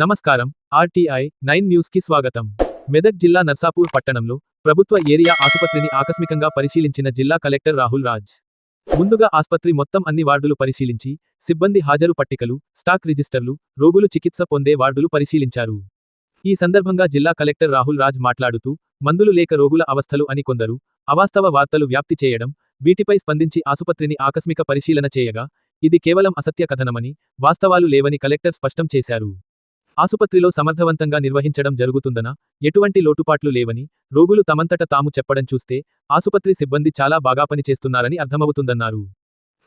నమస్కారం RTI nine న్యూస్కి స్వాగతం. మెదక్ జిల్లా నర్సాపూర్ పట్టణంలో ప్రభుత్వ ఏరియా ఆసుపత్రిని ఆకస్మికంగా పరిశీలించిన జిల్లా కలెక్టర్ రాహుల్ రాజ్. ముందుగా ఆస్పత్రి మొత్తం అన్ని వార్డులు పరిశీలించి సిబ్బంది హాజరు పట్టికలు స్టాక్ రిజిస్టర్లు రోగులు చికిత్స పొందే వార్డులు పరిశీలించారు. ఈ సందర్భంగా జిల్లా కలెక్టర్ రాహుల్ రాజ్ మాట్లాడుతూ మందులు లేక రోగుల అవస్థలు అని కొందరు అవాస్తవ వార్తలు వ్యాప్తి చేయడం వీటిపై స్పందించి ఆసుపత్రిని ఆకస్మిక పరిశీలన చేయగా ఇది కేవలం అసత్య కథనమని వాస్తవాలు లేవని కలెక్టర్ స్పష్టం చేశారు. ఆసుపత్రిలో సమర్థవంతంగా నిర్వహించడం జరుగుతుందన? ఎటువంటి లోటుపాట్లు లేవని రోగులు తమంతట తాము చెప్పడం చూస్తే ఆసుపత్రి సిబ్బంది చాలా బాగా పనిచేస్తున్నారని అర్థమవుతుందన్నారు.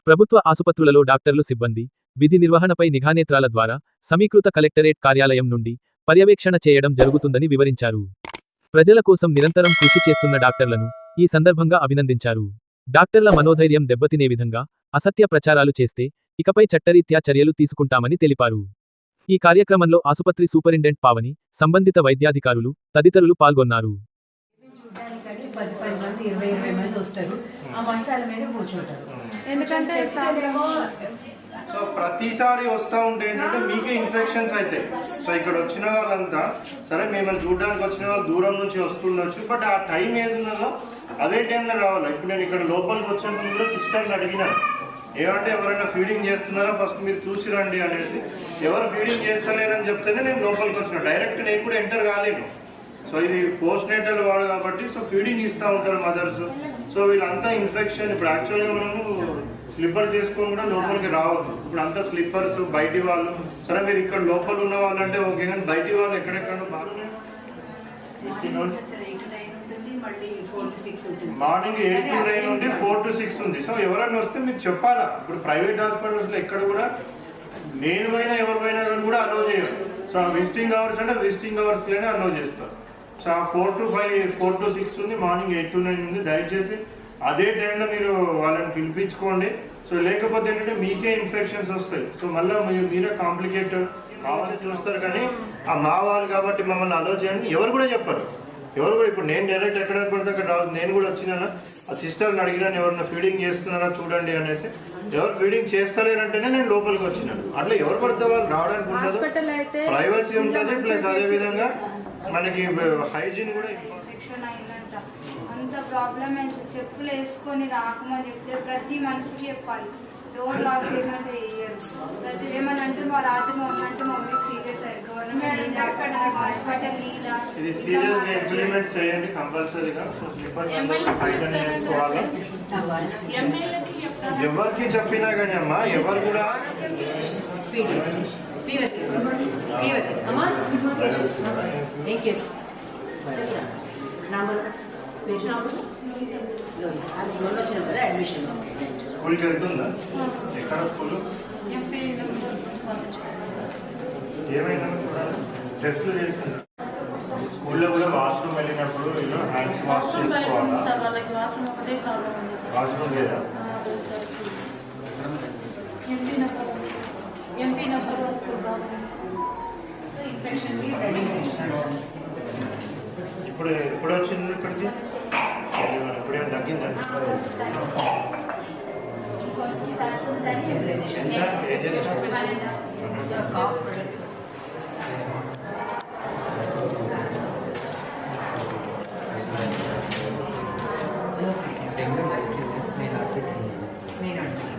ప్రభుత్వ ఆసుపత్రులలో డాక్టర్లు సిబ్బంది విధి నిర్వహణపై నిఘానేత్రాల ద్వారా సమీకృత కలెక్టరేట్ కార్యాలయం నుండి పర్యవేక్షణ చేయడం జరుగుతుందని వివరించారు. ప్రజల కోసం నిరంతరం కృషి చేస్తున్న డాక్టర్లను ఈ సందర్భంగా అభినందించారు. డాక్టర్ల మనోధైర్యం దెబ్బతినే విధంగా అసత్య ప్రచారాలు చేస్తే ఇకపై చట్టరీత్యా చర్యలు తీసుకుంటామని తెలిపారు. ఈ కార్యక్రమంలో ఆసుపత్రి సూపరింటెండెంట్ పావని సంబంధిత వైద్యాధికారులు తదితరులు పాల్గొన్నారు. ఎందుకంటే సో ప్రతిసారి వస్తూ ఉంటే ఏంటంటే మీకే ఇన్ఫెక్షన్స్ అవుతాయి సో ఇక్కడ వచ్చిన వాళ్ళంతా సరే మిమ్మల్ని చూడడానికి వచ్చిన వాళ్ళు దూరం నుంచి వస్తుండొచ్చు బట్ ఆ టైం ఏది ఉన్నదో అదే టైంలో రావాలి. ఇప్పుడు నేను ఇక్కడ లోపలికి వచ్చినప్పుడు కూడా సిస్టర్ని అడిగినాను ఏమంటే ఎవరైనా ఫీడింగ్ చేస్తున్నారా? ఫస్ట్ మీరు చూసి రండి అనేసి. ఎవరు ఫీడింగ్ చేస్తలేరని చెప్తేనే నేను లోపలికి వచ్చిన. డైరెక్ట్ నేను కూడా ఎంటర్ కాలేను. సో ఇది పోస్ట్ నేటల్ వాడు కాబట్టి సో ఫీడింగ్ ఇస్తూ ఉంటారు మదర్స్ సో వీళ్ళంతా ఇన్ఫెక్షన్ ఇప్పుడు యాక్చువల్గా మనము స్లిప్పర్స్ వేసుకొని కూడా లోపలికి రావద్దు. ఇప్పుడు అంతా స్లిప్పర్స్ బయటి వాళ్ళు. సరే మీరు ఇక్కడ లోపల ఉన్న వాళ్ళంటే ఓకే కానీ బయటి వాళ్ళు ఎక్కడెక్కడ? బాగా మార్నింగ్ ఎయిట్ టు నైన్ నుండి ఫోర్ టు సిక్స్ ఉంది. సో ఎవరైనా వస్తే మీరు చెప్పాలా? ఇప్పుడు ప్రైవేట్ హాస్పిటల్స్లో ఎక్కడ కూడా నేను పోయినా ఎవరు పోయినా కానీ కూడా అలో చేయరు. సో విజిటింగ్ అవర్స్ అంటే విజిటింగ్ అవర్స్లోనే అలో చేస్తారు. సో ఆ four to five four to six ఉంది మార్నింగ్ ఎయిట్ టు నైన్ ఉంది. దయచేసి అదే టైంలో మీరు వాళ్ళని పిలిపించుకోండి. సో లేకపోతే ఏంటంటే మీకే ఇన్ఫెక్షన్స్ వస్తాయి. సో మళ్ళీ మీరు మీరే కాంప్లికేట్ కావాలని చూస్తారు కానీ ఆ మా వాళ్ళు కాబట్టి మమ్మల్ని అలో చేయండి. ఎవరు కూడా చెప్పరు. ఎవరు కూడా ఇప్పుడు నేను డైరెక్ట్ ఎక్కడ పడితే అక్కడ రావద్దు నేను కూడా వచ్చినాను? ఆ సిస్టర్ని అడిగినాను ఎవరైనా ఫీడింగ్ చేస్తున్నారా చూడండి అనేసి. ఎవరు ఫీడింగ్ చేస్తలేరంటేనే నేను లోపలికి వచ్చినాను. అట్లా ఎవరు పడితే వాళ్ళు రావడానికి ఉండదు. హాస్పిటల్ అయితే ప్రైవసీ ఉంటుంది ప్లస్ అదే విధంగా మనకి హైజీన్ కూడా అంత ప్రాబ్లం అయింది. చెప్పులు వేసుకొని రాకమని చెప్తే ప్రతి మనిషికి చెప్పాలి. డోర్ లాక్ చేయమంటే వేయరు ప్రతి ఏమని అంటే మా రాత్రి మమ్మీ అంటే మమ్మీకి సీరియస్ అయ్యారు గవర్నమెంట్ లేదా హాస్పిటల్ లేదా ఇది సీరియస్గా ఇంప్లిమెంట్ చేయండి కంపల్సరీగా ఎవరికి చెప్పినా కానీ అమ్మా ఎవరు కూడా ఫీవర్ ఫీవర్ అమ్మా ఏ కేసు చెప్పరా నామల్ పేరు నామల్ లోన్ అది లోన్ వచ్చిన కదా అడ్మిషన్ స్కూల్కి వెళ్తుందా? ఎక్కడ స్కూల్? ఏమైనా కూడా టెస్ట్లు చేసిందా? స్కూల్లో కూడా వాష్రూమ్ వెళ్ళినప్పుడు ఇలా హ్యాండ్స్ వాష్ చేసుకోవాలా? వాష్రూమ్ లేదా? MP number MP number so infection ready ఇప్పుడు ఎప్పుడు వచ్చింది ఇక్కడికి Agenda, agenda. So, corporate. Look, I think this may not be. May not be.